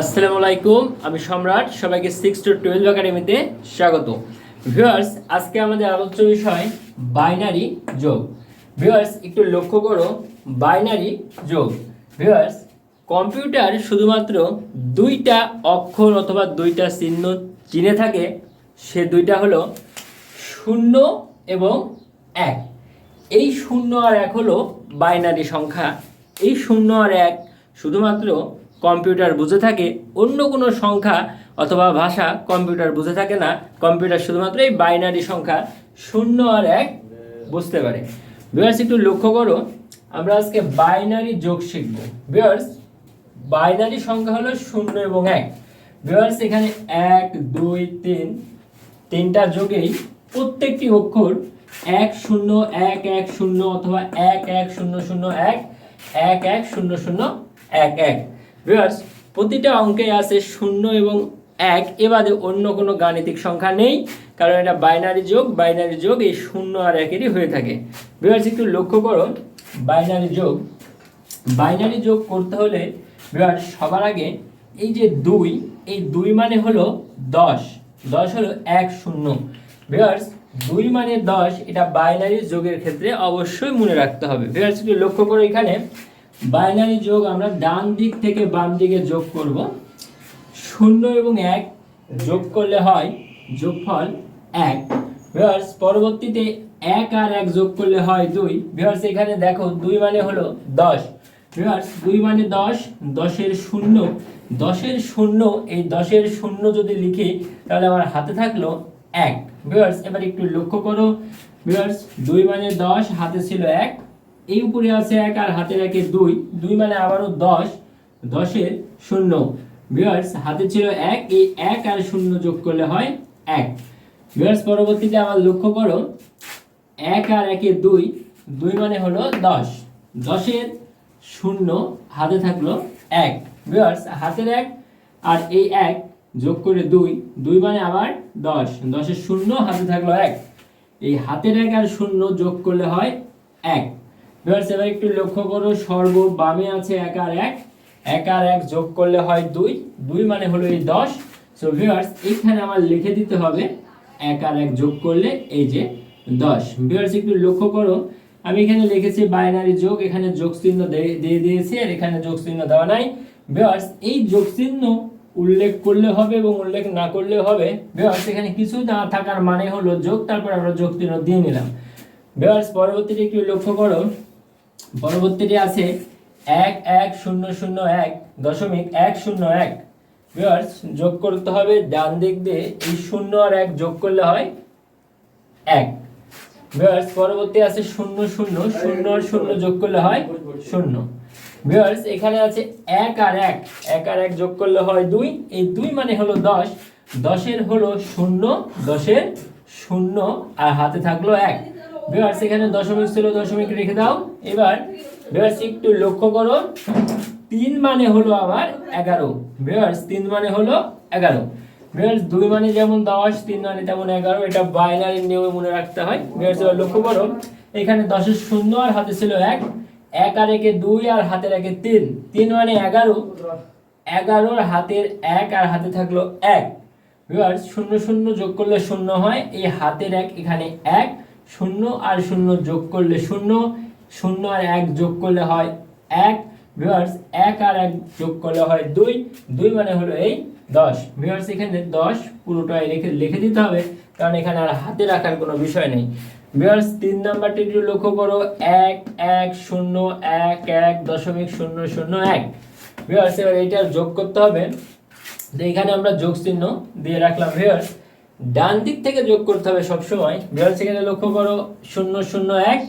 আসসালামু আলাইকুম, আমি সম্রাট, সবাইকে সিক্স টু টুয়েলভ একাডেমিতে স্বাগত। ভিউয়ার্স আজকে আমাদের আলোচ্য বিষয় বাইনারি যোগ। ভিউয়ার্স একটু লক্ষ্য করো বাইনারি যোগ। ভিউয়ার্স কম্পিউটার শুধুমাত্র দুইটা অক্ষর অথবা দুইটা চিহ্ন চিনে থাকে, সে দুইটা হলো শূন্য এবং এক। এই শূন্য আর এক হলো বাইনারি সংখ্যা। এই শূন্য আর এক শুধুমাত্র কম্পিউটার বুঝে থাকে, অন্য কোনো সংখ্যা অথবা ভাষা কম্পিউটার বুঝে থাকে না। কম্পিউটার শুধুমাত্র এই বাইনারি সংখ্যা শূন্য আর এক বুঝতে পারে। বিয়ার্স একটু লক্ষ্য করো, আমরা আজকে বাইনারি যোগ শিখব। বিয়ার্স বাইনারি সংখ্যা হলো শূন্য এবং এক। বিয়ার্স এখানে এক, দুই, তিন, তিনটা যোগেই প্রত্যেকটি অক্ষর এক শূন্য, এক এক, শূন্য অথবা এক এক, শূন্য শূন্য, এক এক এক, শূন্য শূন্য, এক এক। ভিউয়ার্স প্রতিটা অঙ্কে আছে শূন্য এবং এক। এবাদে অন্য কোনো গাণিতিক সংখ্যা নেই, কারণ এটা বাইনারি যোগ বাইনারি যোগ এই শূন্য আর একেরই হয়ে থাকে। ভিউয়ার্স একটু লক্ষ্য করো বাইনারি যোগ। বাইনারি যোগ করতে হলে ভিউয়ার্স সবার আগে এই যে দুই, এই দুই মানে হলো দশ। দশ হলো এক শূন্য। ভিউয়ার্স দুই মানে দশ, এটা বাইনারি যোগের ক্ষেত্রে অবশ্যই মনে রাখতে হবে। ভিউয়ার্স একটু লক্ষ্য করো এখানে। বাইনারি যোগ আমরা ডান দিক থেকে বাম দিকে যোগ করব। শূন্য এবং এক যোগ করলে হয় যোগফল এক। ভিউয়ার্স পরবর্তীতে এক আর এক যোগ করলে হয় দুই। ভিউয়ার্স এখানে দেখো দুই মানে হলো দশ। ভিউয়ার্স দুই মানে দশ, দশের শূন্য। দশের শূন্য, এই দশের শূন্য যদি লিখি, তাহলে আমার হাতে থাকল এক। ভিউয়ার্স এবার একটু লক্ষ্য করো। ভিউয়ার্স দুই মানে দশ, হাতে ছিল এক। এই উপরে আছে এক আর হাতের একে দুই। দুই মানে আবারও দশ। দশের শূন্য। ভিউয়ার্স হাতে ছিল এক। এই এক আর শূন্য যোগ করলে হয় এক। ভিউয়ার্স পরবর্তীতে আবার লক্ষ্য করো। এক আর একে দুই। দুই মানে হলো দশ। দশের শূন্য হাতে থাকল এক। ভিউয়ার্স হাতের এক আর এই এক যোগ করে দুই। দুই মানে আবার দশ। দশের শূন্য হাতে থাকল এক। এই হাতের এক আর শূন্য যোগ করলে হয় এক। ভিউয়ার্স, এবার একটু লক্ষ্য করো সর্ব বামে আছে এক আর এক। এক আর এক যোগ করলে হয় দুই। দুই মানে হলো এই দশ। সো ভিউয়ার্স, এইখানে আমার লিখে দিতে হবে, এক আর এক যোগ করলে এই যে দশ। ভিউয়ার্স, একটু লক্ষ্য করো, আমি এখানে লিখেছি বাইনারি যোগ, এখানে যোগ চিহ্ন দিয়ে দিয়ে দিয়েছি, আর এখানে যোগ চিহ্ন দেওয়া নাই। ভিউয়ার্স, এই যোগ চিহ্ন উল্লেখ করলে হবে এবং উল্লেখ না করলে হবে। ভিউয়ার্স, এখানে কিছু না থাকার মানে হলো যোগ, তারপর আমরা যোগ চিহ্ন দিয়ে নিলাম। ভিউয়ার্স, পরবর্তীতে একটু লক্ষ্য করো পরবর্তীতে আছে এক এক শূন্য শূন্য এক দশমিক এক শূন্য এক। যোগ করতে হবে ডান দিক দিয়ে এই শূন্য আর এক যোগ করলে হয় এক। পরবর্তী আছে শূন্য শূন্য শূন্য আর শূন্য যোগ করলে হয় শূন্য। ভিউয়ার্স এখানে আছে এক আর এক। এক আর এক যোগ করলে হয় দুই। এই দুই মানে হলো দশ। দশের হলো শূন্য, দশের শূন্য, আর হাতে থাকল এক। ভিউয়ার্স এখানে দশমিক ছিল, দশমিক রেখে দাও। এবার ভিউয়ার্স একটু লক্ষ্য করো। তিন মানে হলো আমার এগারো। ভিউয়ার্স তিন মানে হলো এগারো। ভিউয়ার্স দুই মানে যেমন দশ, তিন মানে তেমন এগারো। এটা বাইনারি নিয়মে মনে রাখতে হয়। ভিউয়ার্স এবার লক্ষ্য করো। এখানে দশের শূন্য আর হাতে ছিল এক। এক আর একে দুই আর হাতের একে তিন। তিন মানে এগারো। এগারোর হাতের এক আর হাতে থাকল এক। ভিউয়ার্স শূন্য শূন্য যোগ করলে শূন্য হয়। এই হাতের এক এখানে এক। শূন্য আর শূন্য যোগ করলে শূন্য শূন্য আর এক যোগ করলে হয় এক। ভিউয়ার্স এক আর এক যোগ করলে হয় দুই। দুই মানে হলো এই দশ। ভিউয়ার্স এখানে দশ পুরোটাই রেখে, লিখে দিতে হবে, কারণ এখানে আর হাতে রাখার কোনো বিষয় নেই। ভিউয়ার্স তিন নাম্বারটি একটু লক্ষ্য করো। এক এক, শূন্য, এক এক, দশমিক শূন্য শূন্য, এক। ভিউয়ার্স এবার এইটা যোগ করতে হবে। তো এখানে আমরা যোগ চিহ্ন দিয়ে রাখলাম। ভিউয়ার্স ডান দিক থেকে যোগ করতে হবে সবসময়। ভিউয়ার্স এখানে লক্ষ্য করো, শূন্য শূন্য, এক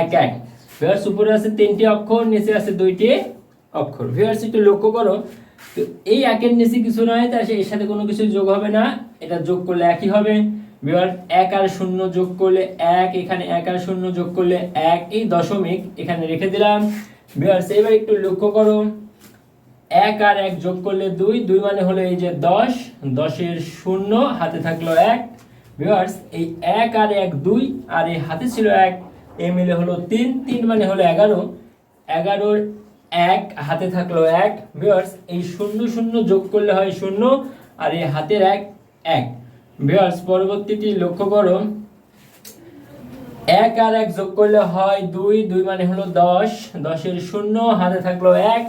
এক এক। ভিউয়ার্স উপরে আছে তিনটি অক্ষর, নিচে আছে দুইটি অক্ষর। ভিউয়ার্স একটু লক্ষ্য করো, তো এই একের নিচে কিছু নয় তার এর সাথে কোনো কিছু যোগ হবে না। এটা যোগ করলে একই হবে। ভিউয়ার্স এক আর শূন্য যোগ করলে এক, এখানে এক আর শূন্য যোগ করলে এক। এই দশমিক এখানে রেখে দিলাম। ভিউয়ার্স এবার একটু লক্ষ্য করো। এক আর এক যোগ করলে দুই দুই মানে হলো এই যে দশ, দশের শূন্য, হাতে থাকল এক। ভিউয়ার্স এই এক আর এক দুই আর এই হাতে ছিল এক এই মিলে হলো তিন তিন মানে হলো এগারো। এগারোর এক, হাতে থাকল এক। ভিউয়ার্স এই শূন্য শূন্য যোগ করলে হয় শূন্য আর এই হাতের এক এক। ভিউয়ার্স পরবর্তীটি লক্ষ্য করো। এক আর এক যোগ করলে হয় দুই দুই মানে হলো দশ, দশের শূন্য, হাতে থাকল এক।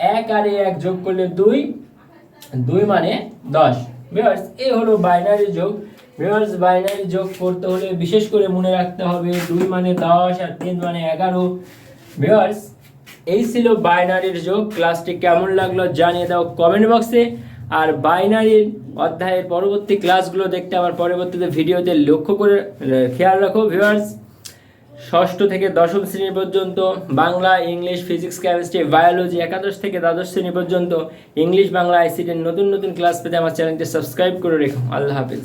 এক আর এক যোগ করলে দুই দুই মানে দশ। ভিউয়ার্স এই হলো বাইনারি যোগ। ভিউয়ার্স বাইনারি যোগ করতে হলে বিশেষ করে মনে রাখতে হবে দুই মানে দশ আর তিন মানে এগারো। ভিউয়ার্স এই ছিল বাইনারির যোগ। ক্লাসটি কেমন লাগল জানিয়ে দাও কমেন্ট বক্সে আর বাইনারির অধ্যায়ের পরবর্তী ক্লাসগুলো দেখতে আমার পরবর্তীতে ভিডিওতে লক্ষ্য করে খেয়াল রাখো। ভিউয়ার্স ষষ্ঠ থেকে দশম শ্রেণি পর্যন্ত Bangla, English, physics, chemistry, biology, একাদশ থেকে দ্বাদশ শ্রেণি পর্যন্ত ইংলিশ, বাংলা, আইসিটির নতুন নতুন ক্লাস পেতে আমার চ্যানেলটি সাবস্ক্রাইব করে রেখো। আল্লাহ হাফিজ।